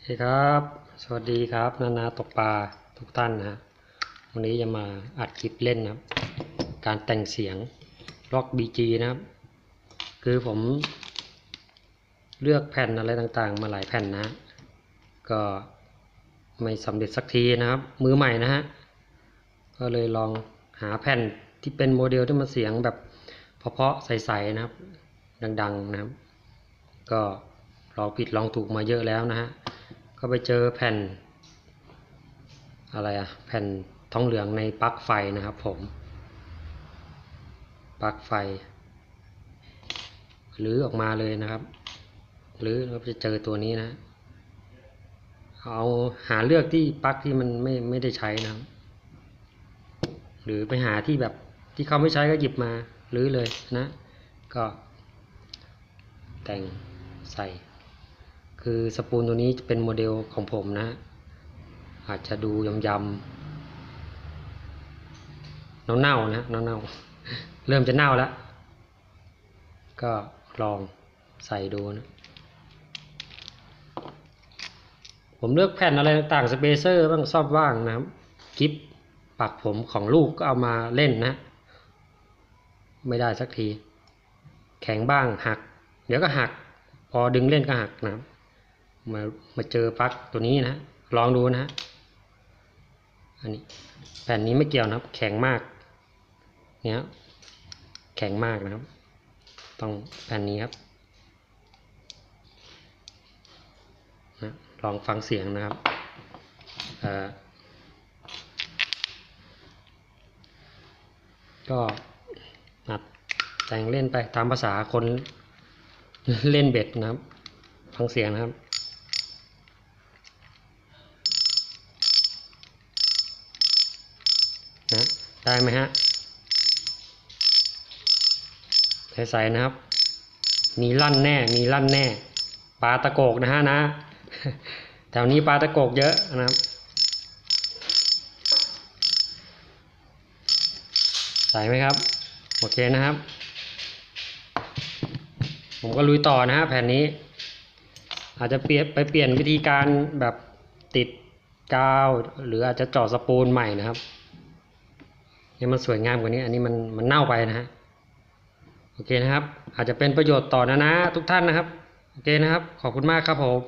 โอเคครับ สวัสดีครับนานาตกปลาทุกท่านนะฮะวันนี้จะมาอัดคลิปเล่นนะครับ การแต่งเสียงล็อก BG นะครับ คือผมเลือกแผ่นอะไรต่างๆ มาหลายแผ่นนะ ก็ไม่สำเร็จสักทีนะครับ มือใหม่นะฮะ ก็เลยลองหาแผ่นที่เป็นโมเดลที่มันเสียงแบบเพาะๆใสๆนะครับ ดังๆนะครับ ก็ลองผิดลองถูกมาเยอะแล้วนะฮะ ก็ไปเจอแผ่น อะไรอะแผ่นทองเหลืองในปลั๊กไฟนะครับผมปลั๊กไฟหรือออกมาเลยนะครับ หรือเราจะเจอตัวนี้นะ เอาหาเลือกที่ปลั๊กที่มันไม่ไม่ได้ใช้นะหรือไปหาที่แบบที่เขาไม่ใช้ก็หยิบมาหรือเลยนะ ก็แต่งใส่ คือสปูนตัวนี้จะเป็นโมเดลของผมนะ อาจจะดูยำยำเน่าๆนะเน่าๆเริ่มจะเน่าแล้ว ก็ลองใส่ดูนะ ผมเลือกแผ่นอะไรต่างๆสเปเซอร์บ้างซอบว่างนะครับกิฟปักผมของลูกก็เอามาเล่นนะ ไม่ได้สักที แข็งบ้างหัก เดี๋ยวก็หัก พอดึงเล่นก็หักนะครับ มามาเจอปลั๊กตัวนี้นะลองดูนะอันนี้แผ่นนี้ไม่เกี่ยวนะครับ แข็งมากเนี่ยแข็งมากนะครับ ต้องแผ่นนี้ครับนะลองฟังเสียงนะครับก็นัดแต่งเล่นไปตามภาษาคนเล่นเบ็ดนะครับ ฟังเสียงนะครับ นะได้ไหมฮะใสๆนะครับ มีลั่นแน่ มีลั่นแน่ ปลาตะโกกนะฮะนะ แถวนี้ปลาตะโกกเยอะนะครับ ใส่ไหมครับ โอเคนะครับ ผมก็ลุยต่อนะฮะแผ่นนี้ อาจจะเปลี่ยนไปเปลี่ยนวิธีการแบบติดกาว หรืออาจจะเจาะสปูลใหม่นะครับ ให้มันสวยงามกว่านี้ อันนี้มันมันเน่าไปนะฮะโอเคนะครับ อาจจะเป็นประโยชน์ต่อนะนะทุกท่านนะครับ โอเคนะครับ ขอบคุณมากครับผม